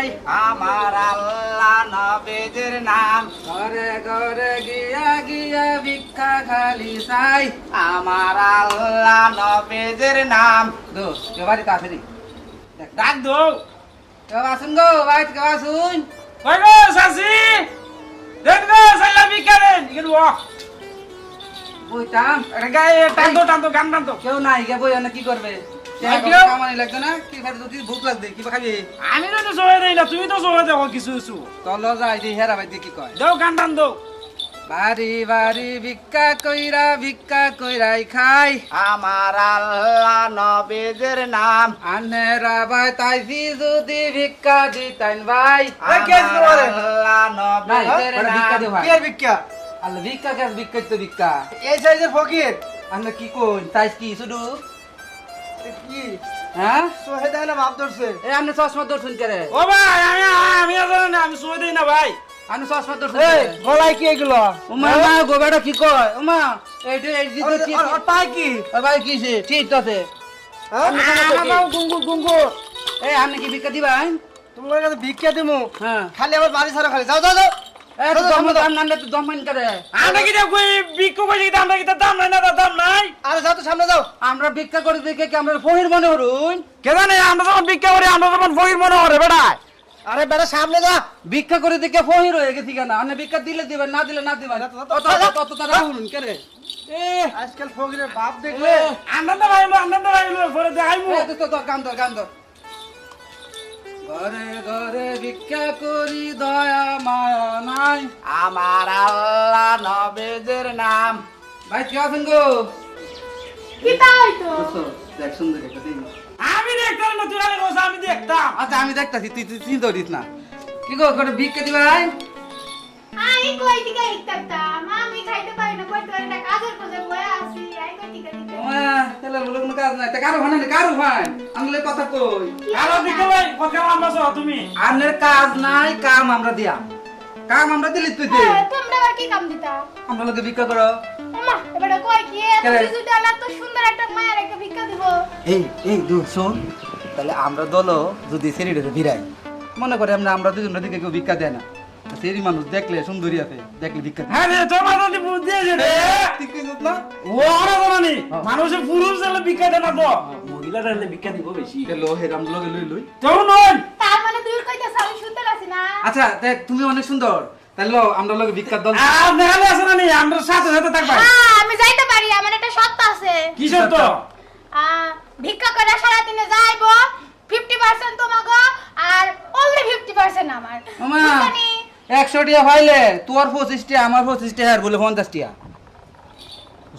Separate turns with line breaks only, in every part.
খাই
আমার আল্লাহ নবীজির নাম।
ঘরে ঘরে গিয়া গিয়া ভিক্ষা খালি চাই।
আমার আল্লাহ নবীজির নাম।
দো কেউ বাড়ি কাছে
ডাক দো
কেউ আসুন গো বাড়ি কেউ আসুন।
কই গো সাসি? দেখ গো সাইলা বিকারেন ইগেন ও।
বইতাম।
গায়ে টান দো টান দো গান টান
কেউ নাই গে বই কি করবে?
আর কেউ?
কামানি লাগতো না। কি খাবি যদি ভুক লাগবে কি বা খাবি?
আমি তো জয় দেই না তুমি তো জয় দেখো কিছু কিছু।
তল যাই দি হেরা ভাই কি কয়?
দাও গান টান দো
বাড়ি বাড়ি ভিক্ষা কইরা ভিক্ষা কইরাই খাই।
আমার আল্লাহ নবীজির নাম।
আনেরা ভাই তাইছি যদি ভিক্ষা দিতেন ভাই।
আল্লাহ
ভিক্ষা
নাম।
দে ভাই।
কি আর ভিক্ষা?
আল্লাহ ভিক্ষা কে ভিক্ষা তো ভিক্ষা।
এই সাইজের ফকির।
আমরা কি কই তাইস কি শুধু?
কি?
হ্যাঁ?
সোহেদ না মাপ ধরছে।
এই আপনি চশমা দর্শন করে?
ও ভাই আমি আমি জানি না আমি ভাই।
চশমা
এই গলায় কি এগুলো?
ওমা মা গোবেটা কি কয়? ওমা এইটা এই কি
আর- আর পায় কি?
ও ভাই কিছে ঠিক আছে।
হ্যাঁ?
আমার গুঙ্গু গুঙ্গু এই আপনি কি ভিক্ষা দিবেন?
তোমার কাছে ভিক্ষা দিমু।
হ্যাঁ।
খালি আমার বাড়ি ছাড়া খালি। যাও যাও যাও।
দম দাম নান্দে তো দম পান করে
আমরা কি কই বিক্কু কই কি আমরা কি দাম নাই না দাম নাই?
আরে যাও তো সামনে যাও।
আমরা ভিক্ষা করে দেখে কি আমরা ফহির মনে হরুন
কে জানে আমরা যখন ভিক্ষা করি আমরা যখন ফকির মনে করে বেটা।
আরে বেটা সামনে যা।
ভিক্ষা করে দেখে ফহির হয়ে গেছি কেন? আপনি ভিক্ষা দিলে দিবেন না দিলে না দিবেন। তত তারা হরুন কে রে?
আজকাল ফকিরের বাপ দেখলে
আনন্দ ভাইলো আনন্দ ভাইলো পরে দেখাইমু।
তো, গান ধর, গান ধর। ঘরে ঘরে ভিক্ষা করি দয়া মায়া নাই।
আমার আল্লাহ নবেদের নাম।
ভাই কি আছেন গো?
কি তাই তো?
দেখ সুন্দর একটা দিন।
আমি দেখতাম না তুই আমি দেখতাম।
আচ্ছা আমি দেখতাছি তুই তুই চিন্তা করিস না। কি গো করে ভিক্ষা দিবা ভাই?
আমি কই থেকে ইকতাম আমি খাইতে পারি না কই পারি না কাজের কোজে বয়ে আছি আই কই থেকে
তাহলে বলে কোনো কাজ নাই। তা কারও ভাই না কারও ভাই? আমলে কথা কই?
কারও ভাই তুমি?
আমনের কাজ নাই কাম আমরা দিয়া কাম আমরা দিলি তুই দে।
এ, তোমরা আবার কি কাম দিতা?
আমরা লোকে ভিক্ষা করো।
ওমা এবারে কই কি? এত
কেরে?
তো সুন্দর একটা মায়ের একটা ভিক্ষা দিব।
এই এই দু শোন। তাহলে আমরা দলও যদি সেরিটাতে ভিড়াই মনে করে আমরা আমরা দুজন দিকে কেউ ভিক্ষা দেয় না। সেরি মানুষ দেখলে সুন্দরী আছে দেখলে
হ্যাঁ রে তোমার তো বুদ্ধি রে।
ঠিক কইছিস না
ও আমরা জানি মানুষের পুরুষ দিলে ভিক্ষা দেয় না তো। মহিলা ভিক্ষা দিব বেশি।
লো হেরাম লগে লই লই।
তেও নয়।
তার মানে তুই কইতেছ আমি সুন্দর আছি না।
আচ্ছা তুমি অনেক সুন্দর। তাহলে লো আমরা লগে ভিক্ষার দল
আর আছে না নি? আমরা সাথে সাথে থাকবা।
হ্যাঁ আমি যাইতে পারি আমার একটা সত্য আছে।
কি
আ, ভিক্ষা করে সারা দিনে যাইবো 50% তোমাগো আর অনলি 50% আমার। বুঝছনি?
একশো টিয়া তোর পঁচিশ টিয়া আমার পঁচিশ টিয়া আর বলে পঞ্চাশ টিয়া।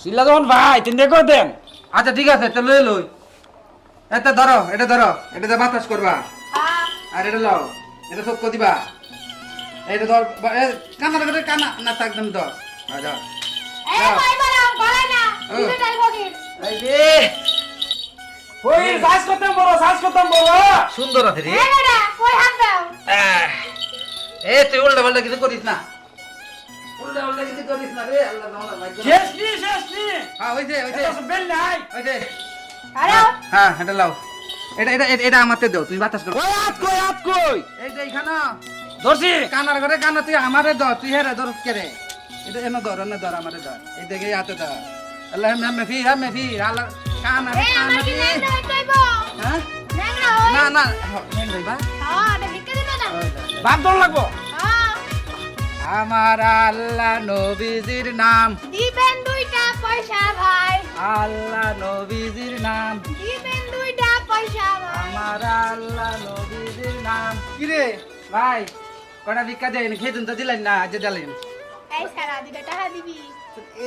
শিলা যখন ভাই তুমি দেখো দেন।
আচ্ছা ঠিক আছে এটা লই লই। এটা ধরো এটা ধরো এটা বাতাস করবা। আর এটা লও এটা সব দিবা। এটা ধর এ, কানা কানা না থাক তুমি ধর। ধর।
এই
দাও।
ভাই
এ তুই উল্টা পাল্টা কিছু করিস না। উল্টা পাল্টা কিছু করিস না রে আল্লাহ
শেষ নি শেষ নি।
হ্যাঁ ওই যে ওই যে
বেল নাই।
ওই যে
আরে
হ্যাঁ এটা লাও। এটা এটা এটা- আমাতে দাও তুমি বাতাস করো।
ওই কই হাত কই?
এই যে
ধরছি।
কানার ঘরে কানা তুই আমারে ধর তুই হেরে ধর কে রে? এটা এনে ধর এনে ধর আমারে ধর। এই দেখে হাতে ধর। আল্লাহ মে মে ফি হ্যাঁ মে ফি আল্লাহ কানা কানা হ্যাঁ না না
হ্যাঁ দিবে না
বাপ দল লাগবো।
আমার আল্লাহ নবীজির নাম।
দিবেন দুইটা পয়সা ভাই।
আল্লাহ নবীজির নাম।
দিবেন দুইটা পয়সা ভাই।
আমার আল্লাহ নবীজির নাম।
কি রে
ভাই কটা ভিক্ষা দেন? খেতুন তো দিলেন না যে দিলেন।
এই সারা দুইটা টাকা দিবি।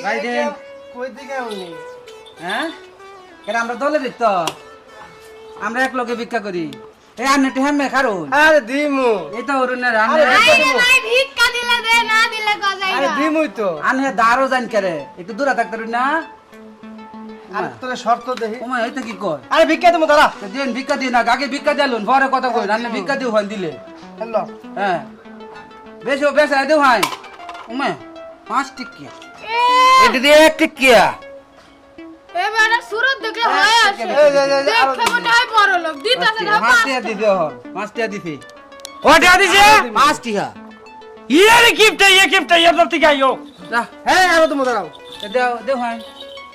ভাই
এটা
দেন।
কই দিকে উনি
হ্যাঁ? কেন আমরা দলে দিত আমরা এক লোকে ভিক্ষা করি। এই আপনি টেহামে খারুন।
আরে দিমু।
এই তো
আরে দিবো।
ভাই ভিক্ষা দিলে দে না দিলে গজাই
আরে
না
দিমুই তো।
আনে দারো জান করে। একটু দূরে থাকতে না
আরে তোরে শর্ত দেখি
ওমা এই তো কি কয়?
আরে ভিক্ষা দিমু দাঁড়া।
দিন ভিক্ষা দিন না আগে ভিক্ষা দিলুন পরে কথা কই রান্না ভিক্ষা দিও হয় দিলে।
হ্যালো।
হ্যাঁ। বেশ বেশ দেও ওমা পাঁচ টিকিয়া। এটা দিয়ে এক টিকিয়া।
এবার সুরত দেখলে হয় আসে।
এই, এই, এই, আরও
দেখে মনে হয় বড় লোক। দিতাছে না
মাছ টিয়া দিতে হন মাছ টিয়া
ওটা দিছে? ইয়ে কিপটা ইয়ে কিপটা ইয়ে
হ্যাঁ আরও
এ দেও দেও হয়।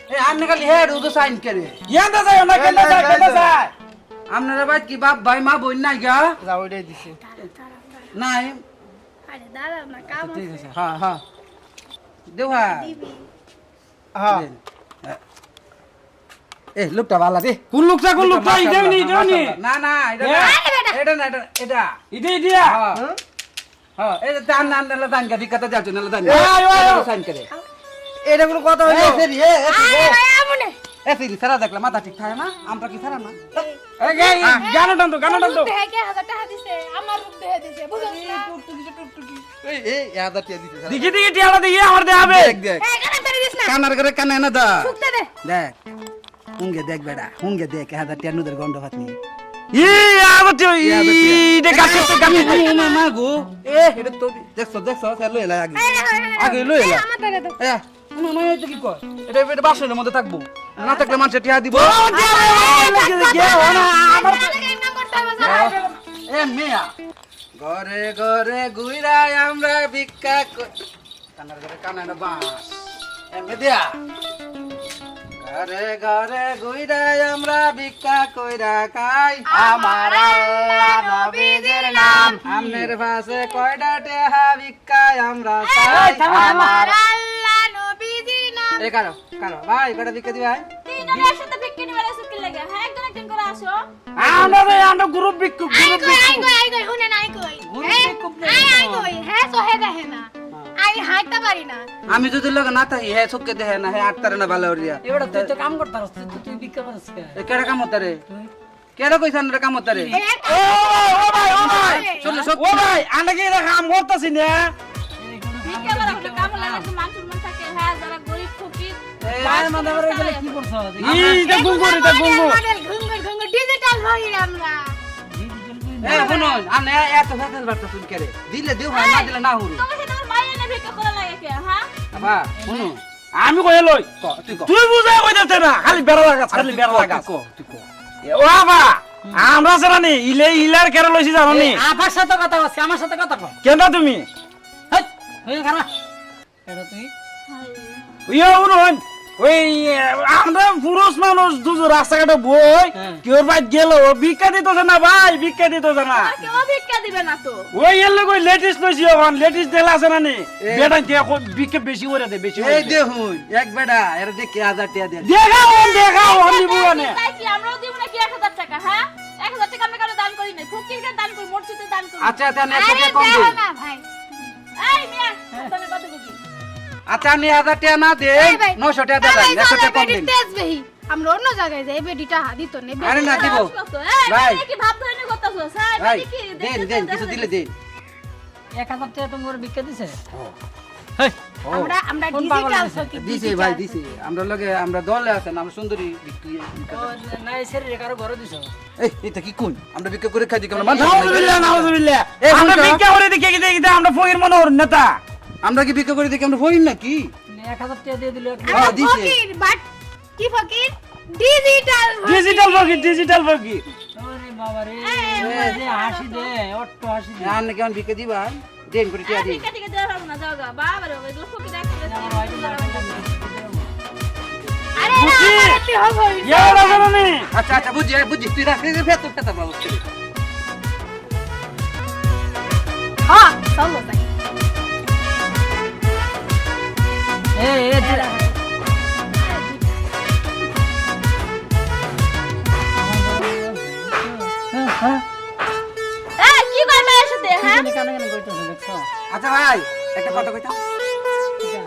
এই আপনি খালি হেড উদো সাইন করে
ইয়ে দা যায় না কেন যায় কেন যায়
আপনারা ভাই কি বাপ ভাই মা বোন নাই গা?
যাও ওইটাই দিছি।
নাই?
আরে দাঁড়াও না কাম
হ্যাঁ হ্যাঁ। দেও হ্যাঁ।
হ্যাঁ।
এ লোকটা ভালো দে
কোন লোকটা কোন লোকটা? ইদেও নি ইদেও নি
না না এটা
এ?
না এটা না এটা এটা।
ইদে ইদিয়া
হ্যাঁ। হ্যাঁ এই দান দান দান দান গাবি কত যাচ্ছে না দান
এ, আয়, আয়, আয়।
সাইন করে
এটা কোনো কথা
এ সেরি এ এ
আমনে।
এ সেরি সারা দেখলে মাথা ঠিক থাকে না? আমরা কি সারা না?
গানা টান তো গানা টান তো
কে হাজার টাকা দিছে? আমার রূপ দেখে দিছে বুঝছ না।
এই এই হাজার টিয়া দিতে সারা।
দেখি দেখি টিয়ালা দিয়ে আমার দে
দেখ দেখ। কানার করে কানে না দা।
শুকতে দে।
দেখ। হুঙ্গে দেখ বেড়া হুঙ্গে দেখ হাজার টিয়া নুদের গন্ড ভাত নিয়ে।
আমার
না থাকলে মানুষের টিয়া দিব। ঘরে ঘরে ভিক্ষা কানার ঘরে কানার এমনি দিয়া ঘরে ঘরে গুইরাই আমরা ভিক্ষা কইরা খাই।
আমার আল্লাহ নবীজির নাম।
আমনের পাশে কয়টা টেহা ভিক্ষায় আমরা চাই।
আমার আল্লাহ নবীজি নাম।
এ কারও কারও। ভাই কয়টা ভিক্ষা দিবি ভাই?
হ্যাঁ আসো।
আমরা আমরা গ্রুপ বিক গ্রুপ
কই আই
বিক
কই আই কই হুনে নাই কই। আই আই কই। হ্যাঁ সহে দেখে হাইতে পারি না।
আমি যদি লোক না থাকি হে চোখকে দেখে না হে আটটারে না ভালো করিয়া।
এবার তুই তো কাম করতাস তুই তো তুই বিক্রি করছিস
কেডা কাম হতারে কেডা কইছান রে কাম হতারে
ও ও ভাই ও ভাই
চলে সব
ও ভাই আমরা কি এটা কাম করতেছি না?
করা হলে কাম লাগে একটু মান সম্মান থাকে। হ্যাঁ যারা গরিব ফকির
পায়ের মাথা করে গেলে কি করছ?
ইটা গুঙ্গু এটা গুঙ্গু
মডেল ঘুঙ্গুর ঘুঙ্গুর ডিজিটাল হই আমরা।
এ শুনুন আপনি এত ফেসাল বার্তা শুন কেরে দিলে দিও ভাই না দিলে না হুরু।
তোমার সাথে আমার মায়ের এনে ভিক্ষা করা লাগে কে হ্যাঁ
বাবা শুনুন
আমি কই লই
তুই বুঝাই
কই বুঝাই না খালি বেড়া লাগা খালি বেড়া লাগা
তুই তুই ক।
ও বাবা আমরা জানি ইলে ইলার কেরে লইছি জানো নি?
আমার সাথে কথা আছে আমার সাথে কথা কর
কেন তুমি?
হই হই খারাপ এটা তুই?
ইয়া উনুন ওই আমরা পুরুষ মানুষ দুজো রাস্তাঘাটে বই
হ্যাঁ।
কেউ বাইক গেল ভিক্ষা দিতেছে না ভাই ভিক্ষা দিতেছে না।
আর কেউ ভিক্ষা দিবে না তো।
ওই এলে কই লেডিস লইছি ওখান লেডিস দেলা আছে না নি? বেটা কই ভিক্ষা বেশি করে দে বেশি
এই দেখুন এক বেটা এর দেখে হাজার টিয়া দিয়ে।
দেখাও দেখাও আমি বুয়ানে
তাই কি আমরাও দিব নাকি এক হাজার টাকা হ্যাঁ? এক হাজার টাকা আমরা কারও দান করি নাই। ফকিরকে দান করি মসজিদে দান করি।
আচ্ছা তাহলে
আরে
কম
দেহ
আচ্ছা আপনি হাজার টাকা না দেন
এই ভাই
নশো টাকা কম দিন।
আমরা অন্য জায়গায় যাই বেটিটা হাদিত নেই
আরে না দিব ভাই।
কি ভাব ধরে নি করতেছো? স্যার কি
দেন দেন কিছু দিলে দেন।
এক হাজার টাকা তুমি করে বিক্রি দিছে?
আমরা আমরা ডিজিটাল সকি
দিছে ভাই দিছে। আমরা লগে আমরা দলে আছেন আমরা সুন্দরী বিক্রি
না ঘরে দিছ।
এই এটা কি কোন? আমরা বিক্রি করে খাই আমরা
নাউজুবিল্লাহ নাউজুবিল্লাহ? ভিক্ষা করে আমরা ফকির মনোহর নেতা।
আমরা কি বিক্রি করে দিই আমরা হই নাকি?
এক হাজার টাকা দিয়ে দিলে
আমরা
হ্যাঁ, দিছে।
ফকির বাট কি ফকির? ডিজিটাল
ডিজিটাল ফকির ডিজিটাল ফকির।
ওরে বাবা রে হাসি দে অট্ট হাসি দে।
আর নাকি আমি বিক্রি দিবা? দেন করে টিয়া দিন।
ভিক্ষা টিকা দেওয়া হবে না যাও গা বাবা রে এগুলো ফকির এক
আরে না
বুঝি?
আমার একটু হবে?
এওড়া জানি
আচ্ছা আচ্ছা বুঝি বুঝি তুই রাখি ফেতর ফেতর বাবু
হ্যাঁ চলো তাই।
আচ্ছা ভাই একটা কথা কইতা
ঠিক আছে।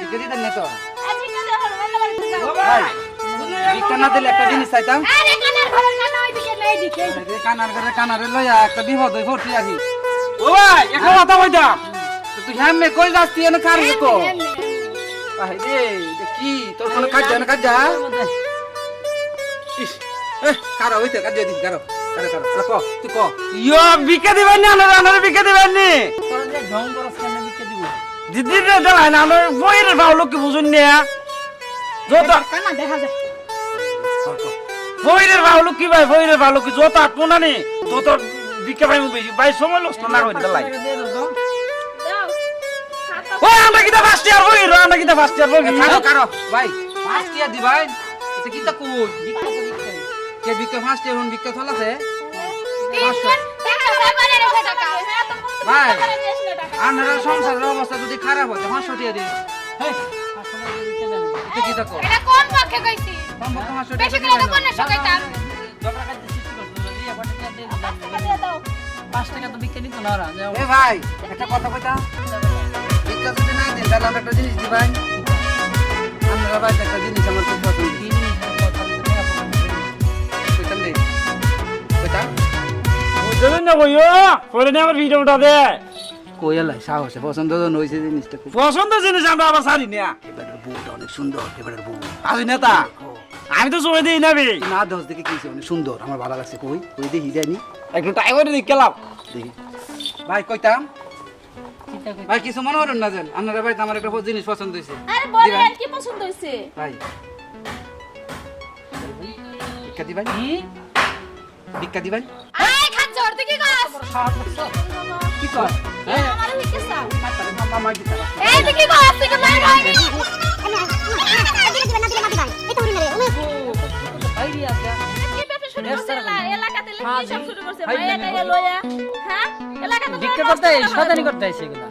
বিক্রি দেন না তো? দিলে একটা জিনিস চাইতাম?
আরে কানার ঘরে
কানার লইয়া একটা বিপদ হই ভর্তি আছি
ও ভাই একটা কথা কইতাম।
তুই হ্যাঁ মে কই যাচ্ছি এনে কার কো। আই রে কি? তোর কোনো কাজ জানা কাজ যা। ইস এ কারও হইতে কাজ দিস কারও কারও কারও। ক তুই ক।
ইয়ো ভিক্ষা দিবেন না আমরা আমরা ভিক্ষা দিবেন নি।
তোরা যে ঢং করস কেন বিক্রি দিব?
দিদি রে দেলাই না আমরা ফকিরের ভাও লোক কি বুঝুন না যত
কানা দেখা যায়
ফইরের ভালো কি ভাই? ফইরের ভালো কি? যত আটবো না নি তত বিকে ভাই বেশি। ভাই সময় নষ্ট না করে দিলাই ওই আমরা কিটা ফার্স্ট ইয়ার বই আমরা কিটা ফার্স্ট ইয়ার
কারও কারও। ভাই ফার্স্ট ইয়ার দি ভাই এটা কি কোন কে বিকে ফার্স্ট ইয়ার হন বিকে
হ্যাঁ কোনো
ভাই। আপনারা সংসারের অবস্থা যদি খারাপ হয় তখন সটিয়া এটা কি কোন
এটা কোন পক্ষে কইছি?
সম্ভব তোমার
বেশি করে তো কোন সকাইতাম
টাকা দিয়ে দাও।
পাঁচ টাকা তো বিক্রি নিত না ওরা
এ ভাই একটা কথা কইতা? যদি না দেন তাহলে আমরা একটা জিনিস আপনারা একটা জিনিস আমার খুব পছন্দ।
কি পয়সা
আমার
পছন্দ
জিনিস আবার সারি না।
অনেক সুন্দর এবারের বউ।
আজ নেতা আমি তো সময় দিই না বে।
না দশ দেখে কি অনেক সুন্দর আমার ভালো লাগছে। কই? কই দেখি যায়নি
একটু টাই করে দিই
দেখি। ভাই কইতাম। ভাই কিছু মনে করেন না যেন আপনারা বাড়িতে আমার একটা জিনিস পছন্দ হয়েছে
আরে বলেন কি পছন্দ হইছে
ভাই ভিক্ষা দি ভাই
কি?
ভিক্ষা ভাই
আই খাচ্চর তুই কি কস
কি কর
আমার হইছে স্যার
মামা কি কর
এই তুই কি কস তুই কি মার ভাই
শুরু করছে ভাই এটা লয়া হ্যাঁ এলাকাতে তো
ভিক্ষা করতে
করা হয়।
শয়তানি করতে এগুলা।